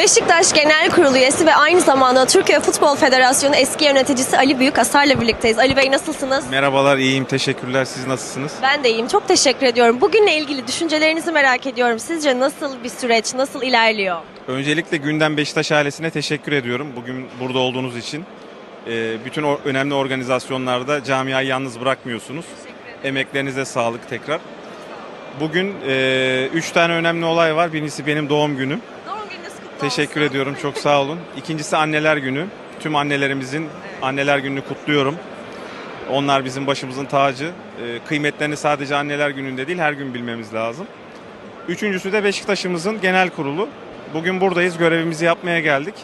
Beşiktaş Genel Kurulu üyesi ve aynı zamanda Türkiye Futbol Federasyonu eski yöneticisi Ali Büyükasar'la birlikteyiz. Ali Bey nasılsınız? Merhabalar, iyiyim. Teşekkürler. Siz nasılsınız? Ben de iyiyim. Çok teşekkür ediyorum. Bugünle ilgili düşüncelerinizi merak ediyorum. Sizce nasıl bir süreç, nasıl ilerliyor? Öncelikle Gündem Beşiktaş ailesine teşekkür ediyorum. Bugün burada olduğunuz için. Ee, bütün önemli organizasyonlarda camiayı yalnız bırakmıyorsunuz. Emeklerinize sağlık tekrar. Bugün e, üç tane önemli olay var. Birincisi benim doğum günüm. Teşekkür ediyorum. Çok sağ olun. İkincisi anneler günü. Tüm annelerimizin anneler gününü kutluyorum. Onlar bizim başımızın tacı. Ee, kıymetlerini sadece anneler gününde değil her gün bilmemiz lazım. Üçüncüsü de Beşiktaş'ımızın genel kurulu. Bugün buradayız. Görevimizi yapmaya geldik.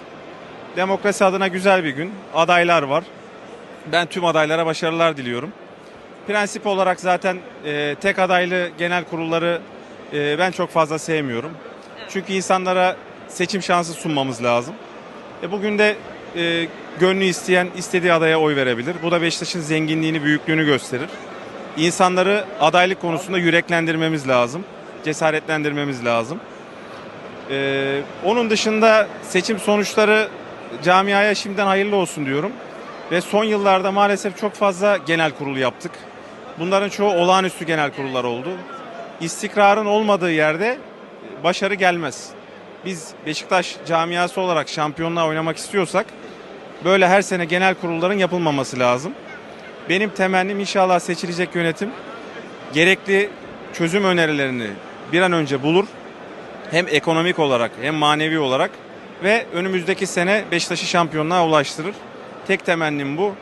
Demokrasi adına güzel bir gün. Adaylar var. Ben tüm adaylara başarılar diliyorum. Prensip olarak zaten e, tek adaylı genel kurulları e, ben çok fazla sevmiyorum. Çünkü insanlara seçim şansı sunmamız lazım. E, bugün de e, gönlü isteyen istediği adaya oy verebilir. Bu da Beşiktaş'ın zenginliğini, büyüklüğünü gösterir. İnsanları adaylık konusunda yüreklendirmemiz lazım. Cesaretlendirmemiz lazım. E, onun dışında seçim sonuçları camiaya şimdiden hayırlı olsun diyorum. Ve son yıllarda maalesef çok fazla genel kurul yaptık. Bunların çoğu olağanüstü genel kurullar oldu. İstikrarın olmadığı yerde başarı gelmez. Biz Beşiktaş camiası olarak şampiyonluğa oynamak istiyorsak böyle her sene genel kurulların yapılmaması lazım. Benim temennim inşallah seçilecek yönetim gerekli çözüm önerilerini bir an önce bulur. Hem ekonomik olarak hem manevi olarak ve önümüzdeki sene Beşiktaş'ı şampiyonluğa ulaştırır. Tek temennim bu.